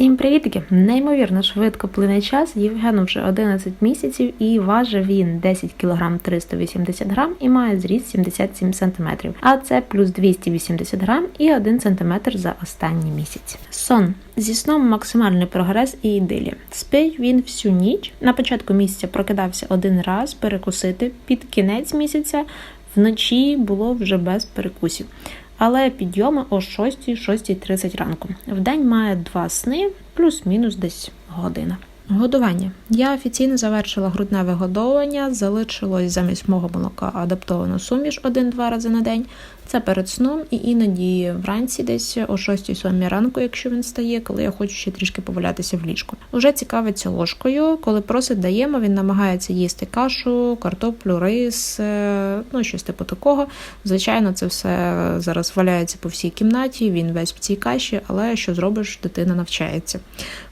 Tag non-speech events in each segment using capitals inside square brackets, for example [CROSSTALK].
Всім привітки! Неймовірно швидко плине час. Євгену вже 11 місяців і важив він 10 кг 380 грам і має зріст 77 см. А це плюс 280 грам і 1 см за останній місяць. Сон зі сном максимальний прогрес і ідилія. Спить він всю ніч. На початку місяця прокидався один раз перекусити. Під кінець місяця вночі було вже без перекусів але підйоми о 6-6.30 ранку. В день має два сни, плюс-мінус десь година. Годування. Я офіційно завершила грудне вигодовування, залишилось замість мого молока адаптовану суміш один-два рази на день. Це перед сном і іноді вранці, десь о 6-7 ранку, якщо він стає, коли я хочу ще трішки повалятися в ліжку. Уже цікавиться ложкою. Коли просить, даємо, він намагається їсти кашу, картоплю, рис, е, ну щось типу такого. Звичайно, це все зараз валяється по всій кімнаті. Він весь в цій каші, але що зробиш, дитина навчається.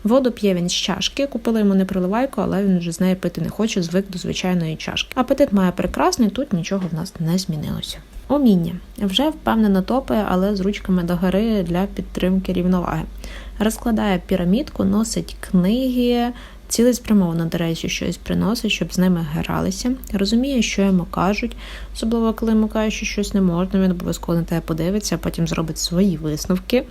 Воду п'є він з чашки. Купили йому не приливайку, але він вже з неї пити не хоче, звик до звичайної чашки. Апетит має прекрасний, тут нічого в нас не змінилося. Уміння вже впевнено топає, але з ручками догори для підтримки рівноваги. Розкладає пірамідку, носить книги, цілеспрямовано, до речі, щось приносить, щоб з ними гралися. Розуміє, що йому кажуть, особливо коли йому кажуть, що щось не можна, він обов'язково на тебе подивиться, а потім зробить свої висновки.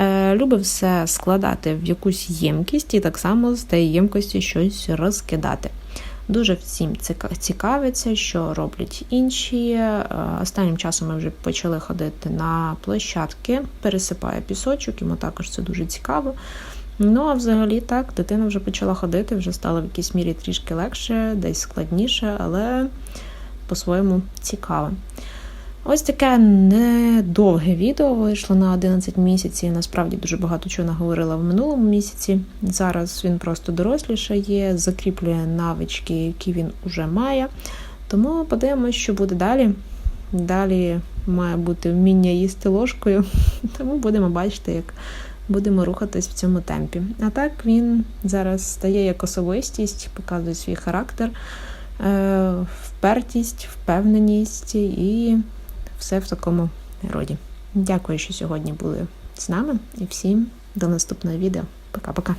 Е, Любить все складати в якусь ємкість і так само з тієї ємкості щось розкидати. Дуже всім цікавиться, що роблять інші. Е, останнім часом ми вже почали ходити на площадки, пересипає пісочок, йому також це дуже цікаво. Ну, а взагалі так, дитина вже почала ходити, вже стало в якійсь мірі трішки легше, десь складніше, але по-своєму цікаве. Ось таке недовге відео вийшло на 11 місяців. Насправді дуже багато чого наговорила в минулому місяці. Зараз він просто дорослішає, закріплює навички, які він уже має. Тому подивимось, що буде далі. Далі має бути вміння їсти ложкою, [LAUGHS] тому будемо бачити, як будемо рухатись в цьому темпі. А так він зараз стає як особистість, показує свій характер, е, впертість, впевненість і все в такому роді. Дякую, що сьогодні були з нами, і всім до наступного відео. Пока-пока.